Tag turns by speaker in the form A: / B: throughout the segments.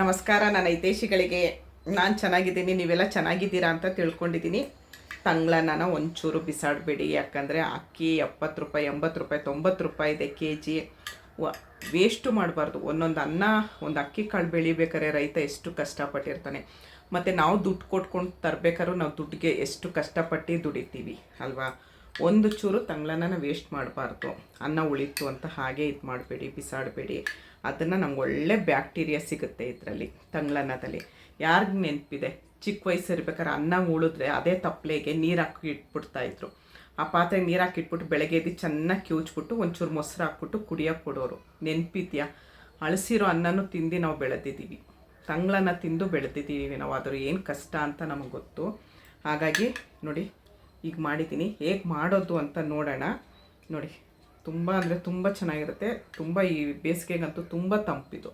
A: ನಮಸ್ಕಾರ, ನನ್ನ ಹಿತೈಷಿಗಳಿಗೆ. ನಾನು ಚೆನ್ನಾಗಿದ್ದೀನಿ, ನೀವೆಲ್ಲ ಚೆನ್ನಾಗಿದ್ದೀರಾ ಅಂತ ತಿಳ್ಕೊಂಡಿದ್ದೀನಿ. ತಂಗ್ಳನ್ನ ಒಂಚೂರು ಬಿಸಾಡಬೇಡಿ. ಯಾಕಂದರೆ ಅಕ್ಕಿ ಎಪ್ಪತ್ತು ರೂಪಾಯಿ, ಎಂಬತ್ತು ರೂಪಾಯಿ, ತೊಂಬತ್ತು ರೂಪಾಯಿ ಇದೆ ಕೆ ಜಿ ವ, ವೇಸ್ಟು ಮಾಡಬಾರ್ದು. ಒಂದೊಂದು ಅನ್ನ, ಒಂದು ಅಕ್ಕಿ ಕಾಳು ಬೆಳಿಬೇಕಾದ್ರೆ ರೈತ ಎಷ್ಟು ಕಷ್ಟಪಟ್ಟಿರ್ತಾನೆ. ಮತ್ತು ನಾವು ದುಡ್ಡು ಕೊಟ್ಕೊಂಡು ತರಬೇಕಾದ್ರೂ ನಾವು ದುಡ್ಡಿಗೆ ಎಷ್ಟು ಕಷ್ಟಪಟ್ಟು ದುಡಿತೀವಿ, ಅಲ್ವಾ? ಒಂದು ಚೂರು ತಂಗ್ಳನ್ನ ವೇಸ್ಟ್ ಮಾಡಬಾರ್ದು. ಅನ್ನ ಉಳಿತು ಅಂತ ಹಾಗೆ ಇದು ಮಾಡಬೇಡಿ, ಬಿಸಾಡಬೇಡಿ. ಅದನ್ನು ನಮ್ಗೆ ಒಳ್ಳೆ ಬ್ಯಾಕ್ಟೀರಿಯಾ ಸಿಗುತ್ತೆ ಇದರಲ್ಲಿ ತಂಗ್ಳನ್ನದಲ್ಲಿ ಯಾರಿಗೆ ನೆನಪಿದೆ? ಚಿಕ್ಕ ವಯಸ್ಸಿರ್ಬೇಕಾದ್ರೆ ಅನ್ನ ಉಳಿದ್ರೆ ಅದೇ ತಪ್ಪಲೆಗೆ ನೀರು ಹಾಕಿ ಇಟ್ಬಿಡ್ತಾಯಿದ್ರು ಆ ಪಾತ್ರೆಗೆ ನೀರು ಹಾಕಿ ಇಟ್ಬಿಟ್ಟು ಬೆಳಗ್ಗೆ ಎದ್ದು ಚೆನ್ನಾಗಿ ಕಿವುಚ್ಬಿಟ್ಟು ಒಂಚೂರು ಮೊಸರು ಹಾಕ್ಬಿಟ್ಟು ಕುಡಿಯೋಕೆ ಕೊಡೋರು. ನೆನಪಿದ್ಯಾ? ಅಳಸಿರೋ ಅನ್ನನೂ ತಿಂದು ನಾವು ಬೆಳೆದಿದ್ದೀವಿ. ತಂಗ್ಳನ್ನ ತಿಂದು ಬೆಳೆದಿದ್ದೀವಿ ನಾವು ಅದ್ರ ಏನು ಕಷ್ಟ ಅಂತ ನಮಗೆ ಗೊತ್ತು. ಹಾಗಾಗಿ ನೋಡಿ ಈಗ ಮಾಡಿದ್ದೀನಿ. ಹೇಗೆ ಮಾಡೋದು ಅಂತ ನೋಡೋಣ. ನೋಡಿ, ತುಂಬ ಅಂದರೆ ತುಂಬ ಚೆನ್ನಾಗಿರುತ್ತೆ. ತುಂಬ ಈ ಬೇಸಿಗೆಗಂತೂ ತುಂಬ ತಂಪಿದು.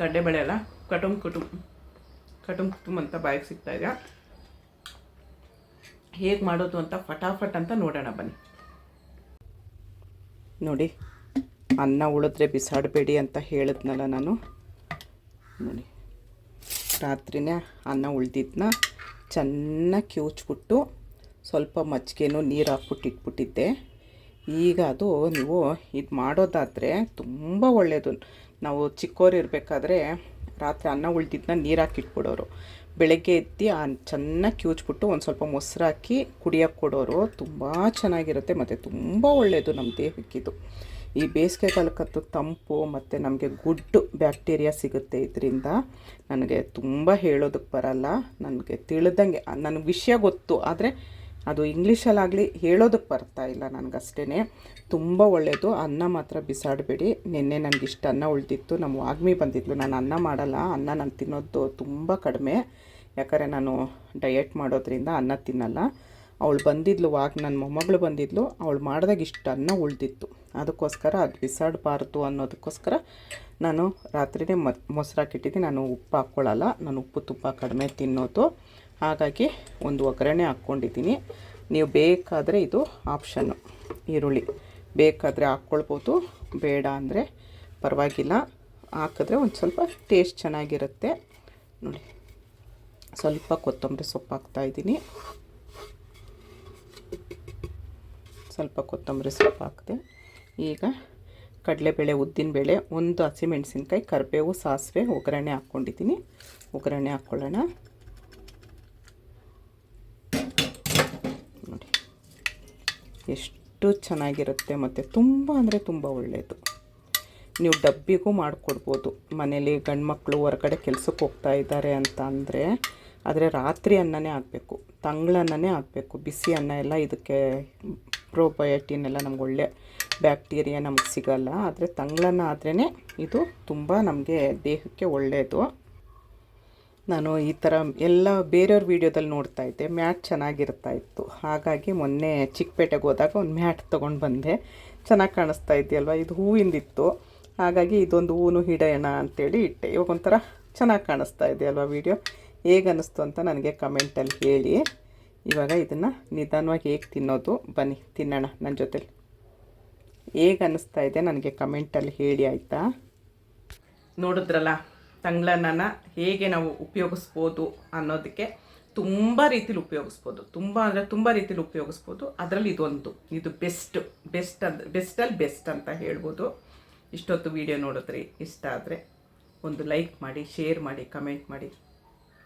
A: ಕಡಲೆಬೇಳೆ ಎಲ್ಲ ಕಟುಮ್ ಕುಟುಂಬ ಕಟುಮ್ ಕುಟುಂಬ ಅಂತ ಬಾಯಿಗೆ ಸಿಗ್ತಾ ಇದೆಯಾ? ಹೇಗೆ ಮಾಡೋದು ಅಂತ ಫಟಾಫಟ್ ಅಂತ ನೋಡೋಣ ಬನ್ನಿ. ನೋಡಿ, ಅನ್ನ ಉಳಿದ್ರೆ ಬಿಸಾಡಬೇಡಿ ಅಂತ ಹೇಳಿದ್ನಲ್ಲ ನಾನು. ನೋಡಿ. ರಾತ್ರಿನೇ ಅನ್ನ ಉಳ್ದಿದ್ದನ್ನ ಚೆನ್ನಾಗಿ ಕಿವುಚ್ಬಿಟ್ಟು ಸ್ವಲ್ಪ ಮಜ್ಜಿಗೆನೂ ನೀರು ಹಾಕ್ಬಿಟ್ಟು ಇಟ್ಬಿಟ್ಟಿದ್ದೆ. ಈಗ ಅದು ನೀವು ಇದು ಮಾಡೋದಾದರೆ ತುಂಬ ಒಳ್ಳೆಯದು ನಾವು ಚಿಕ್ಕವ್ರು ಇರಬೇಕಾದ್ರೆ ರಾತ್ರಿ ಅನ್ನ ಉಳ್ದಿದ್ದನ್ನ ನೀರು ಹಾಕಿಟ್ಬಿಡೋರು ಬೆಳಗ್ಗೆ ಎತ್ತಿ ಆ ಚೆನ್ನಾಗಿ ಕಿವುಚ್ಬಿಟ್ಟು ಒಂದು ಸ್ವಲ್ಪ ಮೊಸರು ಹಾಕಿ ಕುಡಿಯೋಕ್ಕೆ ಕೊಡೋರು ತುಂಬ ಚೆನ್ನಾಗಿರುತ್ತೆ, ಮತ್ತು ತುಂಬ ಒಳ್ಳೆಯದು ನಮ್ಮ ದೇಹಕ್ಕಿದು. ಈ ಬೇಸಿಗೆ ಕಾಲಕ್ಕಂತೂ ತಂಪು ಮತ್ತು ನಮಗೆ ಗುಡ್ ಬ್ಯಾಕ್ಟೀರಿಯಾ ಸಿಗುತ್ತೆ ಇದರಿಂದ ನನಗೆ ತುಂಬ ಹೇಳೋದಕ್ಕೆ ಬರಲ್ಲ. ನನಗೆ ತಿಳಿದಂಗೆ, ನನಗೆ ವಿಷಯ ಗೊತ್ತು, ಆದರೆ ಅದು ಇಂಗ್ಲೀಷಲ್ಲಾಗಲಿ ಹೇಳೋದಕ್ಕೆ ಬರ್ತಾ ಇಲ್ಲ ನನಗಷ್ಟೇ ತುಂಬ ಒಳ್ಳೆಯದು ಅನ್ನ ಮಾತ್ರ ಬಿಸಾಡಬೇಡಿ. ನಿನ್ನೆ ನನಗೆ ಇಷ್ಟು ಅನ್ನ ಉಳಿದಿತ್ತು, ನಮ್ಮ ವಾಗ್ಮಿ ಬಂದಿದ್ಲು, ನಾನು ಅನ್ನ ಮಾಡಲ್ಲ, ಅನ್ನ ನಾನು ತಿನ್ನೋದು ತುಂಬ ಕಡಿಮೆ. ಯಾಕಂದರೆ ನಾನು ಡಯೆಟ್ ಮಾಡೋದ್ರಿಂದ ಅನ್ನ ತಿನ್ನಲ್ಲ. ಅವಳು ಬಂದಿದ್ಲು, ವಾಕ್ ನನ್ನ ಮೊಮ್ಮಗಳು ಬಂದಿದ್ಲು, ಅವಳು ಮಾಡಿದಾಗ ಇಷ್ಟು ಅನ್ನ ಉಳಿದಿತ್ತು. ಅದಕ್ಕೋಸ್ಕರ ಅದು ಬಿಸಾಡಬಾರ್ದು ಅನ್ನೋದಕ್ಕೋಸ್ಕರ ನಾನು ರಾತ್ರಿನೇ ಮೊಸರು ಹಾಕಿಟ್ಟಿದ್ದೀನಿ ನಾನು ಉಪ್ಪು ಹಾಕ್ಕೊಳ್ಳಲ್ಲ ನಾನು ಉಪ್ಪು ತುಪ್ಪ ಕಡಿಮೆ ತಿನ್ನೋದು. ಹಾಗಾಗಿ ಒಂದು ಒಗ್ಗರಣೆ ಹಾಕ್ಕೊಂಡಿದ್ದೀನಿ. ನೀವು ಬೇಕಾದರೆ ಇದು ಆಪ್ಷನ್ನು, ಈರುಳ್ಳಿ. ಬೇಕಾದರೆ ಹಾಕ್ಕೊಳ್ಬೋದು, ಬೇಡ ಅಂದರೆ ಪರವಾಗಿಲ್ಲ. ಹಾಕಿದ್ರೆ ಒಂದು ಸ್ವಲ್ಪ ಟೇಸ್ಟ್ ಚೆನ್ನಾಗಿರುತ್ತೆ. ನೋಡಿ, ಸ್ವಲ್ಪ ಕೊತ್ತಂಬರಿ ಸೊಪ್ಪು ಹಾಕ್ತಾಯಿದ್ದೀನಿ ಸ್ವಲ್ಪ ಕೊತ್ತಂಬರಿ ಸೊಪ್ಪು ಹಾಕಿದೆ. ಈಗ ಕಡಲೆಬೇಳೆ, ಉದ್ದಿನಬೇಳೆ, ಒಂದು ಹಸಿಮೆಣಸಿನ್ಕಾಯಿ, ಕರಿಬೇವು, ಸಾಸಿವೆ, ಒಗ್ಗರಣೆ ಹಾಕ್ಕೊಂಡಿದ್ದೀನಿ. ಒಗ್ಗರಣೆ ಹಾಕ್ಕೊಳ್ಳೋಣ ನೋಡಿ. ಎಷ್ಟು ಚೆನ್ನಾಗಿರುತ್ತೆ ಮತ್ತು ತುಂಬ ಅಂದರೆ ತುಂಬ ಒಳ್ಳೆಯದು ನೀವು ಡಬ್ಬಿಗೂ ಮಾಡಿಕೊಡ್ಬೋದು. ಮನೇಲಿ ಗಂಡು ಮಕ್ಕಳು ಹೊರಗಡೆ ಕೆಲಸಕ್ಕೆ ಹೋಗ್ತಾ ಇದ್ದಾರೆ ಅಂತ ಅಂದರೆ ಆದರೆ ರಾತ್ರಿ ಅನ್ನನೇ ಆಗಬೇಕು ತಂಗಳನ್ನೇ ಆಗಬೇಕು, ಬಿಸಿ ಅನ್ನ ಎಲ್ಲ ಇದಕ್ಕೆ ಪ್ರೋಬಯೋಟಿನ್ ಎಲ್ಲ ನಮ್ಗೆ ಒಳ್ಳೆ ಬ್ಯಾಕ್ಟೀರಿಯಾ ನಮ್ಗೆ ಸಿಗಲ್ಲ. ಆದರೆ ತಂಗ್ಳನ್ನ ಆದ್ರೇ ಇದು ತುಂಬ ನಮಗೆ ದೇಹಕ್ಕೆ ಒಳ್ಳೆಯದು ನಾನು ಈ ಥರ ಎಲ್ಲ ಬೇರೆಯವ್ರ ವೀಡಿಯೋದಲ್ಲಿ ನೋಡ್ತಾ ಇದ್ದೆ, ಮ್ಯಾಟ್ ಚೆನ್ನಾಗಿರ್ತಾ ಇತ್ತು. ಹಾಗಾಗಿ ಮೊನ್ನೆ ಚಿಕ್ಕಪೇಟೆಗೆ ಹೋದಾಗ ಒಂದು ಮ್ಯಾಟ್ ತೊಗೊಂಡು ಬಂದೆ. ಚೆನ್ನಾಗಿ ಕಾಣಿಸ್ತಾ ಇದೆಯಲ್ವ? ಇದು ಹೂವಿಂದಿತ್ತು. ಹಾಗಾಗಿ ಇದೊಂದು ಹೂನು ಹಿಡಿಯೋಣ ಅಂತೇಳಿ ಇಟ್ಟೆ. ಇವಾಗ ಒಂಥರ ಚೆನ್ನಾಗಿ ಕಾಣಿಸ್ತಾ ಇದೆಯಲ್ವ ವೀಡಿಯೋ? ಹೇಗೆ ಅನ್ನಿಸ್ತು ಅಂತ ನನಗೆ ಕಮೆಂಟಲ್ಲಿ ಹೇಳಿ. ಇವಾಗ ಇದನ್ನು ನಿಧಾನವಾಗಿ ಹೇಗೆ ತಿನ್ನೋದು, ಬನ್ನಿ ತಿನ್ನೋಣ ನನ್ನ ಜೊತೇಲಿ. ಹೇಗೆ ಅನ್ನಿಸ್ತಾ ಇದೆ ನನಗೆ ಕಮೆಂಟಲ್ಲಿ ಹೇಳಿ ಆಯಿತಾ? ನೋಡಿದ್ರಲ್ಲ ತಂಗ್ಳನ್ನ ಹೇಗೆ ನಾವು ಉಪಯೋಗಿಸ್ಬೋದು ಅನ್ನೋದಕ್ಕೆ ತುಂಬ ರೀತಿಲಿ ಉಪಯೋಗಿಸ್ಬೋದು. ತುಂಬ ಅಂದರೆ ತುಂಬ ರೀತಿಲಿ ಉಪಯೋಗಿಸ್ಬೋದು. ಅದರಲ್ಲಿ ಇದೊಂದು, ಇದು ಬೆಸ್ಟ್ ಬೆಸ್ಟ್ ಅಂದ್ರೆ ಬೆಸ್ಟಲ್ಲಿ ಬೆಸ್ಟ್ ಅಂತ ಹೇಳ್ಬೋದು. ಇಷ್ಟೊತ್ತು ವಿಡಿಯೋ ನೋಡಿದ್ರಿ ಇಷ್ಟ ಆದರೆ ಒಂದು ಲೈಕ್ ಮಾಡಿ, ಶೇರ್ ಮಾಡಿ, ಕಮೆಂಟ್ ಮಾಡಿ.